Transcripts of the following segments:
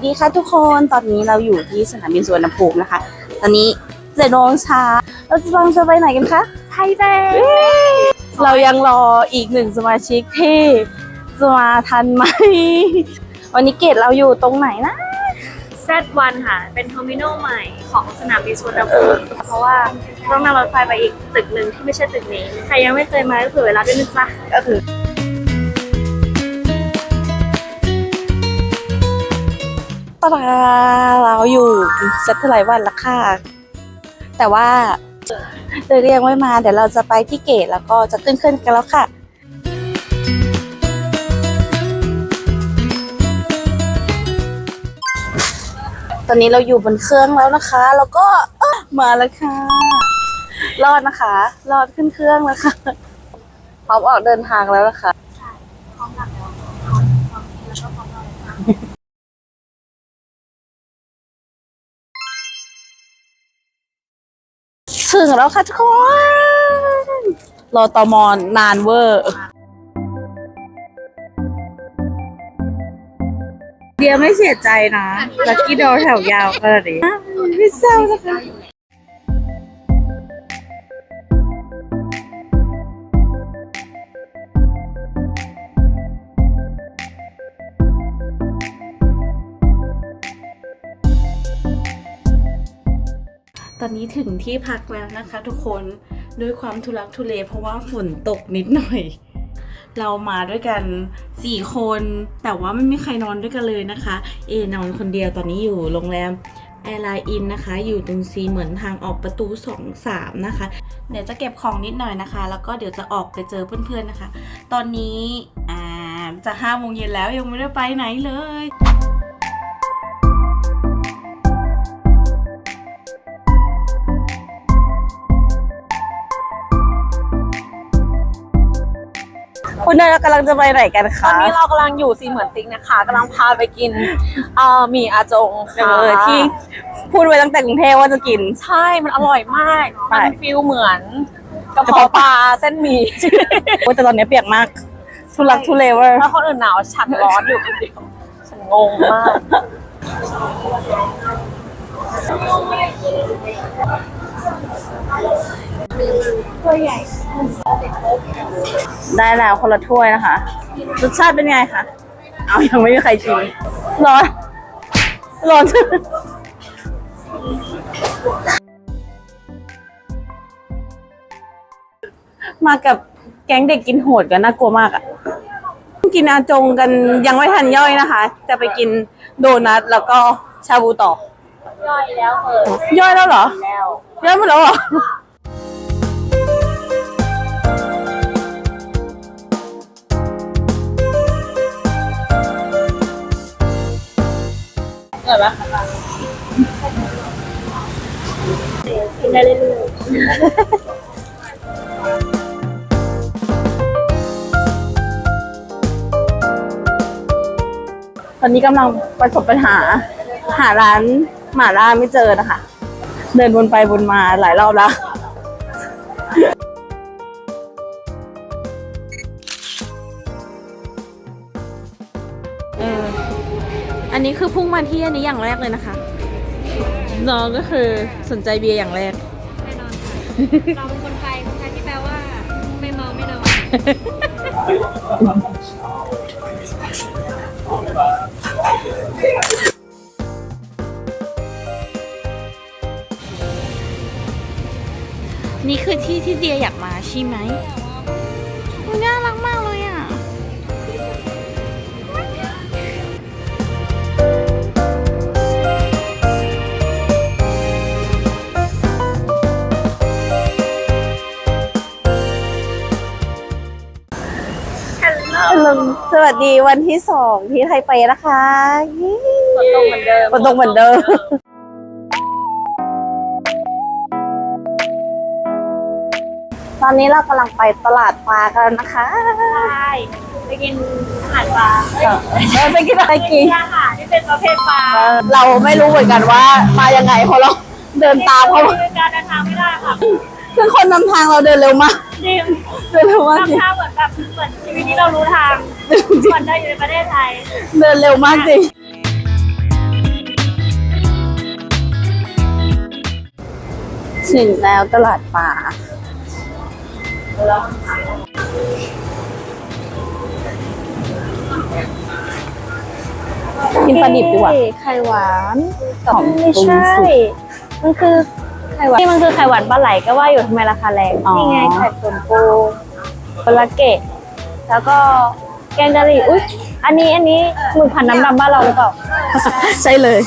วัสดีค่ะทุกคนตอนนี้เราอยู่ที่สนามบินสุวรรณภูมินะคะ ตอนนี้เจ็ดโมงเช้าเราจะลองจะไปไหนกันคะไทยแบงเรายังรออีกหนึ่งสมาชิกที่จะมาทันไหม วันนี้เกตเราอยู่ตรงไหนนะเซตวันค่ะ เป็นเทอร์มินอลใหม่ของสนามบินสุวรรณภูมิเพราะว่าต้องนั่งรถไฟไปอีกตึกหนึ่งที่ไม่ใช่ตึกนี้ ใครยังไม่เคยมาก็เผื่อเวลาด้วยนะจ๊ะ ก็คือตาเราอยู่เซตเท่าไหร่วันละค่ะ แต่ว่าเลยก็ยังไม่มา เดี๋ยวเราจะไปที่เกตแล้วก็จะขึ้นขึ้นกันแล้วค่ะตอนนี้เราอยู่บนเครื่องแล้วนะคะ แล้วก็มาแล้วค่ะ รอดนะคะ รอดขึ้นเครื่องแล้วค่ะพร้อมออกเดินทางแล้วนะคะ ถึงแล้วค่ะทุกคน รอตอมอนนานเวอร์ เดียไม่เสียใจนะ ลักกี้ดอแถวยาวขนาดนี้ไม่เศร้านะคะ อนนี้ถึงที่พักแล้วนะคะ ทุกคนด้วยความทุลักทุเลเพราะว่าฝนตกนิดหน่อย เรามาด้วยกัน 4 คน แต่ว่าไม่มีใครนอนด้วยกันเลยนะคะ เอนอนคนเดียวตอนนี้อยู่โรงแรมแอร์ไลน์อินนะคะ อยู่ตรงซีเหมือนทางออกประตู 2 3 นะคะ เดี๋ยวจะเก็บของนิดหน่อยนะคะ แล้วก็เดี๋ยวจะออกไปเจอเพื่อนๆนะคะ ตอนนี้อ่าจะ5โมงเย็นแล้วยังไม่ได้ไปไหนเลย คุณเนยกำลังจะไปไหนกันตอคะนนี้เรากำลังอยู่ซีเหมือนติ๊กนะคะกำลังพาไปกินเอ่อหมี่อาจงเอค่ะอที่พูดไว้ตั้งแต่กรุงเทพว่าจะกิน ใช่มันอร่อยมากใช่มันฟิลเหมือนกระเพาะปลาเส้นหมี่โอ้ยแต่ตอนนี้เปียกมาก ทุลักทุเลเวอร์ถ้าคนอื่นหนาวฉันร้อนอยู่คนเดียวฉันงงมาก ได้แล้วคนละถ้วยนะคะ รสชาติเป็นไงคะ เอายังไม่มีใครชิมร้อน ร้อนมากับแก๊งเด็กกินโหดกันน่ากลัวมากอะกินอาจงกันยังไม่ทันย่อยนะคะ จะไปกินโดนัทแล้วก็ชาบูต่อย่อยแล้วเออย่อยแล้วเหรอแล้วย่อยหมดแล้วเหรอ เกิดปะกินได้เรื่อยตอนนี้กำลังประสบปัญหา หาร้านหมาล่าไม่เจอนะคะ เดินวนไปวนมาหลายรอบแล้ว พุ่งมาที่อันนี้อย่างแรกเลยนะคะ น้องก็คือสนใจเบียร์อย่างแรก แน่นอนค่ะ เราเป็นคนไทยคนไทยที่แปลว่า ไม่เมาไม่นอนนี่คือที่ที่เดียอยากมาใช่ไหมน่ารักมากเลย วัสดีวันที่สองที่ไทยไปนะคะยี่ฝนตกเหมือนเดิมฝนตกเหมือนเดิมตอนนี้เรากำลังไปตลาดปลากันนะคะใช่ไปกินอาหารปลาเออไปกินอะไรกินอาหารที่เป็นประเภทปลาเออเราไม่รู้เหมือนกันว่ามายังไงเพราะเราเดินตามเขาดำเนินการเดินทางไม่ได้ค่ะซึ่งคนนำทางเราเดินเร็วมากจริง เดินเร็วมากจริงทำท่าเหมือนแบบเหมือนชีวิตนี้เรารู้ทางเหมือนได้อยู่ในประเทศไทย เดินเร็วมากจริงถึงแล้วตลาดปลากินปลาดิบดีกว่าไข่หวานกับของไม่ใช่มันคือไข่หวานที่มันคือไข่หวานปลาไหลก็ว่าอยู่ทำไมราคาแรงนี่ไงไข่ตุ๋นปู ปลาเกะแล้วก็แกงกะหรี่อุ้ยอันนี้อันนี้หมึกผัดน้ำดำบ้านเราหรือเปล่าใช่เลย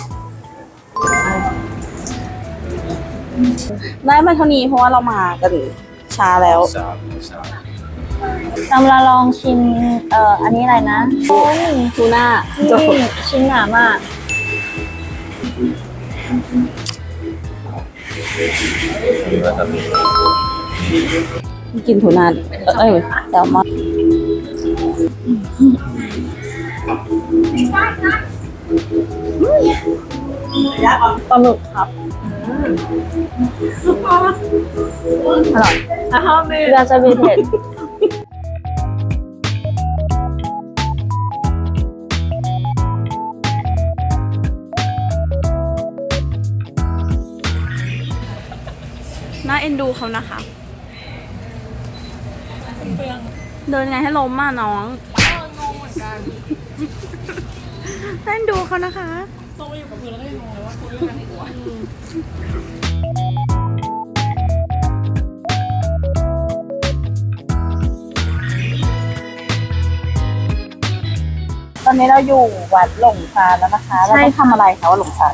ได้มาเท่านี้เพราะว่าเรามากันช้าแล้วตำละลองชิมเอ่ออันนี้อะไรนะต้นทูน่านี่ชิ้นหนามาก กินทูน่าดิเอ้ยแซลมอนปลาหมึกครับอร่อยวาซาบิเผ็ดน่าเอ็นดูเขานะคะ เดินไงให้ล้มมาน้องน่าเอ็นดูเขานะคะตอนนี้เราอยู่วัดหลงซานแล้วนะคะเราต้องทำอะไรคะวัดหลงซาน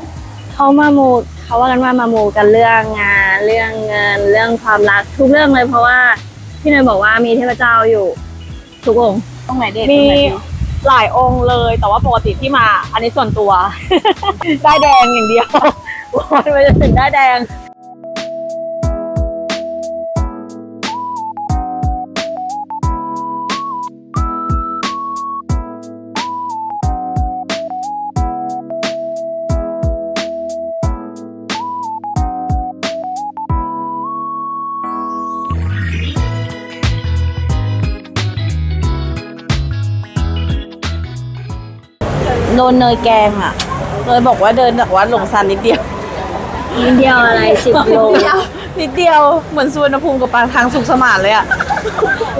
เขามามูเขาว่ากันว่ามามูกันเรื่องงาน เรื่องเงิน เรื่องความรักทุกเรื่องเลยเพราะว่า พี่เนยบอกว่ามีเทพเจ้าอยู่ ทุกองค์ตรงไหนเด็ดมีตรงไหนดีหลายองค์เลย แต่ว่าปกติที่มา อันนี้ส่วนตัว ได้แดงอย่างเดียววันไปจะถึงได้แดง โดนเนยแกงอะเนยบอกว่าเดินจากวัดหลงซานนิดเดียว นิดเดียวอะไรสิบโลนิดเดียวเหมือนสุวรรณภูมิกับปางทางสุขสมานเลยอะ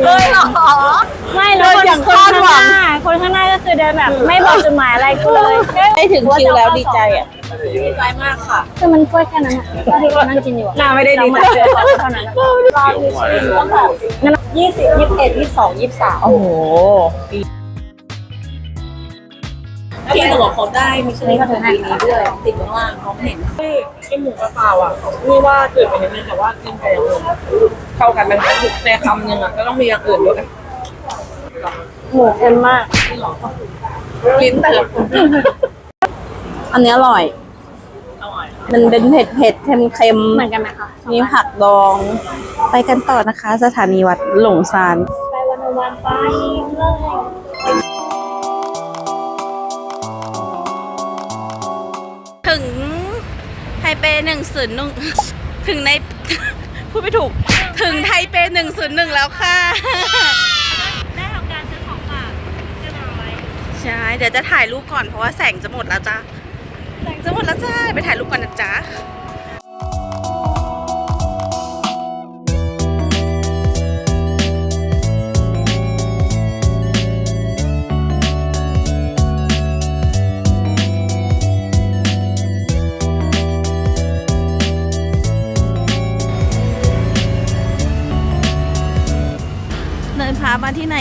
เลยเหรอ ไม่แล้วเดินอย่างคนคาดข้างหวัหงน้าคนข้างหน้าก็คือเดินแบบ ไม่บอกจุดหมายอะไรกูเลยได้ถึงคิวแล้วดีใจอะดีใจมากค่ะคือมันกล้วยแค่นั้นอะก็ที่เรานั่งกินอยู่อะน่าไม่ได้ดีเราใจมาเจอเขาเท่านั้นอะยี่สิบยี่สิบเอ็ดยี่สิบสองยี่สิบสามโอ้โห พี่หนูบอกเขาได้มีชื่อมาถึงปีนี้ด้วยติดข้างล่างเขาเห็นไอหมูกระเป๋าอะนี่ว่าตื่นไปนิดนึงแต่ว่ากินไปอย่างอื่นเข้ากันไหมคะในคำหนึ่งอะก็ต้องมีอย่างอื่นด้วยหมูเค็มมากลิ้นแต่ละคนอันนี้อร่อยอร่อยมันเป็นเผ็ดเผ็ดเค็มเค็มเหมือนกันไหมคะมีผักดอง ไปกันต่อนะคะ สถานีวัดหลงซาน ไปวันวันไปเลย เปหนึ่งศูนย์หนึ่งถึงใน พูดไม่ถูก ถึงไทเปหนึ่งศูนย์หนึ่งแล้วค่ะ ได้ทำการซื้อของฝากเรียบร้อยใช่ เดี๋ยวจะถ่ายรูปก่อนเพราะว่าแสงจะหมดแล้วจ้าแสงจะหมดแล้วจ้า ไปถ่ายรูปก่อนนะจ๊ะ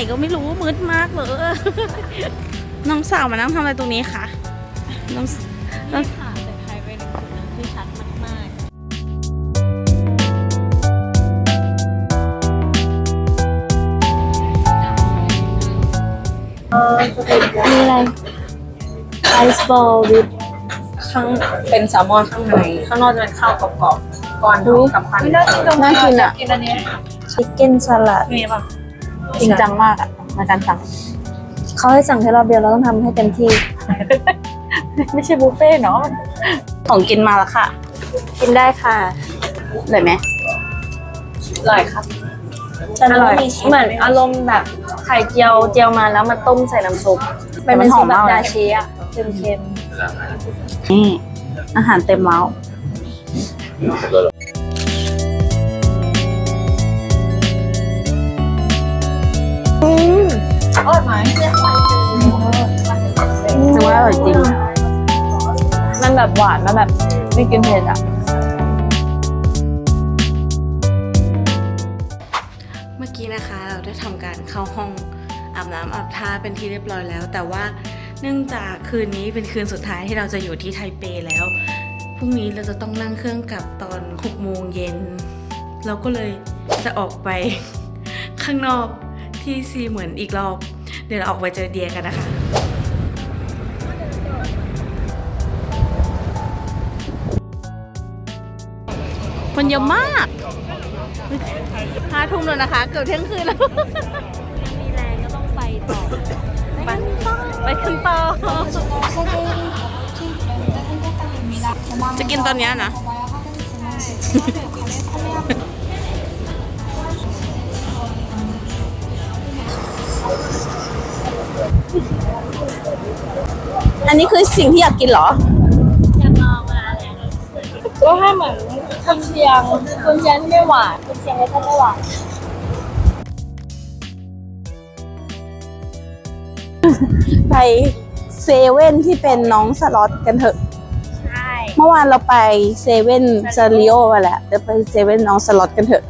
ก็ไม่รู้มืดมากเลยน้องสาวมานั่งทำอะไรตรงนี้คะน้องสน้องค่ะแต่ไทยเป็นที่ชัดมากๆมีอะไรไอซ์บอลวิดข้างเป็นแซลมอนข้างในข้างนอกจะเป็นข้าวกรอบๆก่อนกับพันน่ากินอะกินอันนี้ชิคเก้นสลัดมีป่ะ จริงจังมากอะในการสั่ง เขาให้สั่งแค่รอบเดียวเราต้องทำให้เต็มที่ ไม่ใช่บุฟเฟ่ต์เนาะของกินมาแล้วค่ะ กินได้ค่ะเลยไหมอร่อยครับอร่อยเหมือนอารมณ์แบบไข่เจียวเจียวมาแล้วมาต้มใส่น้ำซุปแต่มันหอมมากเลยดาชีอะเค็มนี่อาหารเต็มเล้า อร่อยไหมถือว่าอร่อยจริง มันแบบหวานมันแบบไม่กินเผ็ดอะ เมื่อกี้นะคะ เราได้ทำการเข้าห้องอาบน้ำอาบท่าเป็นที่เรียบร้อยแล้ว แต่ว่าเนื่องจากคืนนี้เป็นคืนสุดท้ายที่เราจะอยู่ที่ไทเปแล้ว พรุ่งนี้เราจะต้องนั่งเครื่องกลับตอน6โมงเย็น เราก็เลยจะออกไปข้างนอก ที่ซีเหมือนอีกรอบ เดี๋ยวเราออกไปเจอเดียกันนะคะคนเยอะมากห้าทุ่มแล้วนะคะ เกือบเที่ยงคืนแล้ว มีแรงก็ต้องไปต่อ ไปไปขึ้นต่อจะกินตอนเนี้ยนะ อันนี้คือสิ่งที่อยากกินเหรอ อยากลองอะไรก็ให้เหมือนคุณเชียงคุณเชียงที่ไม่หวานคุณเชียงที่ไม่หวานไปเซเว่นที่เป็นน้องสล็อตกันเถอะ ใช่ เมื่อวานเราไปเซเว่นซาริโอมาแหละเดี๋ยวไปเซเว่นน้องสล็อตกันเถอะ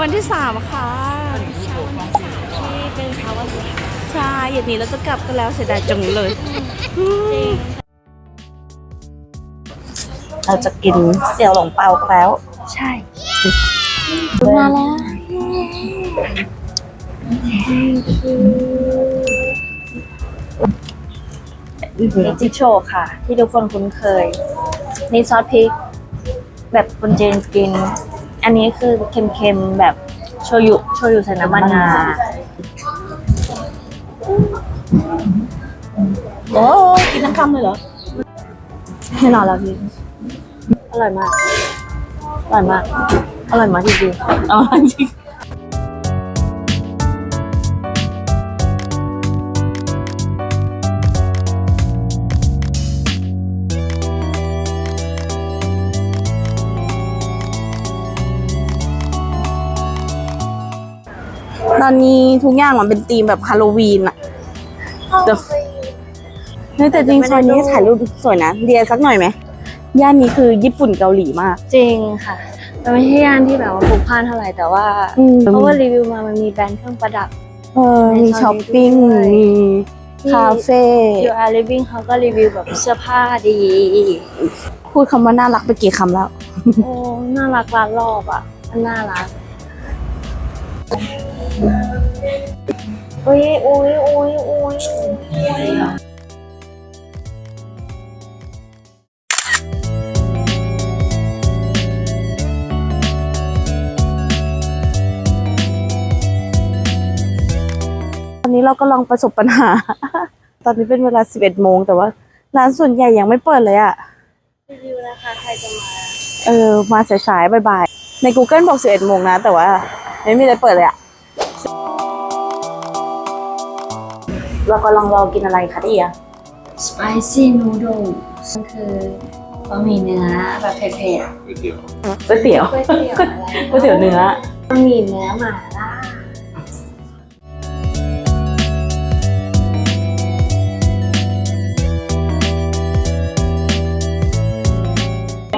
วันที่สามค่ะที่เป็นเช้าวันสุดท้ายใช่เย็นนี้เราจะกลับกันแล้วเสียดายจังเลยจริงเราจะกินเสี่ยวหลงเปากันแล้ว ใช่มาแล้วนี่จิโชว์ค่ะ ที่ทุกคนคุ้นเคย นี่ซอสพริก แบบคนจีนกิน อันนี้คือเค็มๆแบบโชยุโชยุใส่น้ำมันงาโอ้กินทั้งคำเลยเหรอไม่นอนแล้วพี่อร่อยมากอร่อยมากอร่อยมากจริงอ๋อจริง ตอนนี้ทุกอย่างมันเป็นธีมแบบฮาโลวีนอะแต่เฮ้ยแต่จริงซอยนี้ถ่ายรูปสวยนะเดียสักหน่อยไหมย่านนี้คือญี่ปุ่นเกาหลีมากๆจริงค่ะมันไม่ใช่ย่านที่แบบว่าพลุกพล่านเท่าไหร่แต่ว่าอืมเพราะว่ารีวิวมามันมีแบรนด์เครื่องประดับเออมีช้อปปิ้งด้วยมีที่คาเฟ่ You are living เขาก็รีวิวแบบเสื้อผ้าดี พูดคำว่าน่ารักไปกี่คำแล้ว โอ้ น่ารักร้านรอบอะมันน่ารัก อุ้ยอุ้ยอุ้ยอุ้ยอุ้ยตอนนี้เราก็ลองประสบปัญหา ตอนนี้เป็นเวลา 11 โมง แต่ว่าร้านส่วนใหญ่ยังไม่เปิดเลยอะรีวิวนะคะ ใครจะมา เออ มาสายๆบ่ายๆ ใน Google บอก 11 โมงนะ แต่ว่า ไม่มีอะไรเปิดเลยอะเราก็ลองรอกินอะไรคะเดีย spicy noodle มันคือบะหมี่เนื้อแบบเผ็ดก๋วยเตี๋ยวๆก๋วยเตี๋ยวอะไรก๋วยเตี๋ยวเนื้อบะหมี่เนื้อหม่าล่า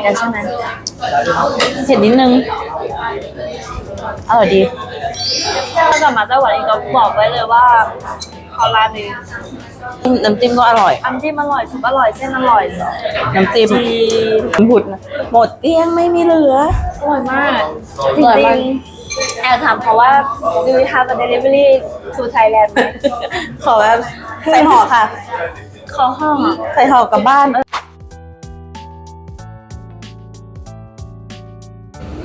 กันใช่ไหมเผ็ดนิดนึง อร่อยดี ถ้าเรากลับมาไต้หวันเองก็บอกไว้เลยว่าเขาร้านนี้น้ำจิ้มก็อร่อย อันที่อร่อยซุปอร่อยเส้นอร่อยน้ำจิ้มผุดนะหมดเตี้ยงไม่มีเหลือ อร่อยมากจอร่อยริมากงๆแอบถามเขาว่า do you have a delivery to Thailand ไหมขอแบบใส่ห่อค่ะเขาห้องอะใส่ห่อกลับบ้าน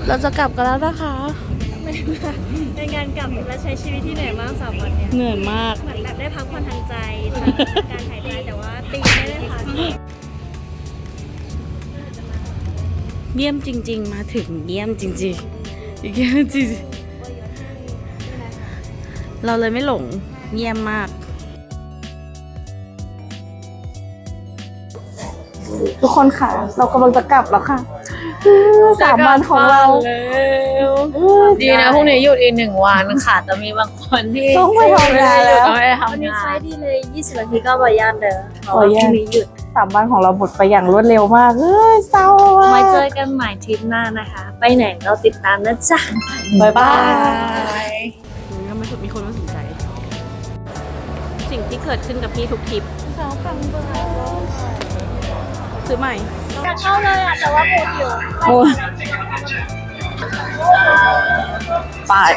เราจะกลับกันแล้วนะคะ เป็นการกลับและใช้ชีวิตที่เหนื่อยมากสามวันเนี่ยเหนื่อยมาก เหมือนแบบได้พักผ่อนทางใจการถ่ายใจแต่ว่าตีไม่ได้พักเยี่ยมจริง ๆ มาถึงเยี่ยมจริงๆเยี่ยมจริงเราเลยไม่หลงเยี่ยมมากทุกคนค่ะ เรากำลังจะกลับแล้วค่ะ สามวันของเราดีนะพรุ่งนี้หยุดอีกหนึ่งวันค่ะ แต่มีบางคนที่ต้องไปทำงานแล้วต้องไปทำงานดีเลย20นาทีก็บอยานเด้อเพราะขอว่าอนุพญาตรุ่งนี้หยุดสามวันของเราหมดไปอย่างรวดเร็วมากเอ้ยเศร้าไว้มากเจอกันใหม่ทริปหน้านะคะ ไปไหนเราติดตามนะจ๊ะบายบายทำไมมีคนมาสนใจ สิ่งที่เกิดขึ้นกับพี่ทุกทริปซื้อใหม่ อยากเข้าเลยอะ แต่ว่าหมดอยู่ โอ้ปาด